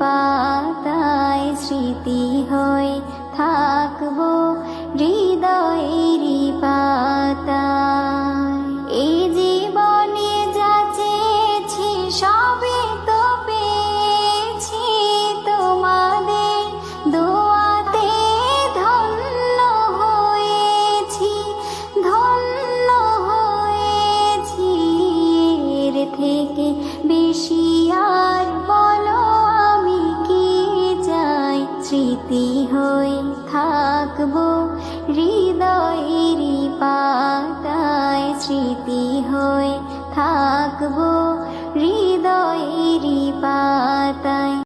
পাতায় স্মৃতি হয়ে থাকব। হয়ে থাকব হৃদয়েরই পাতায় স্মৃতি হয়ে থাকব হৃদয়েরই পাতায়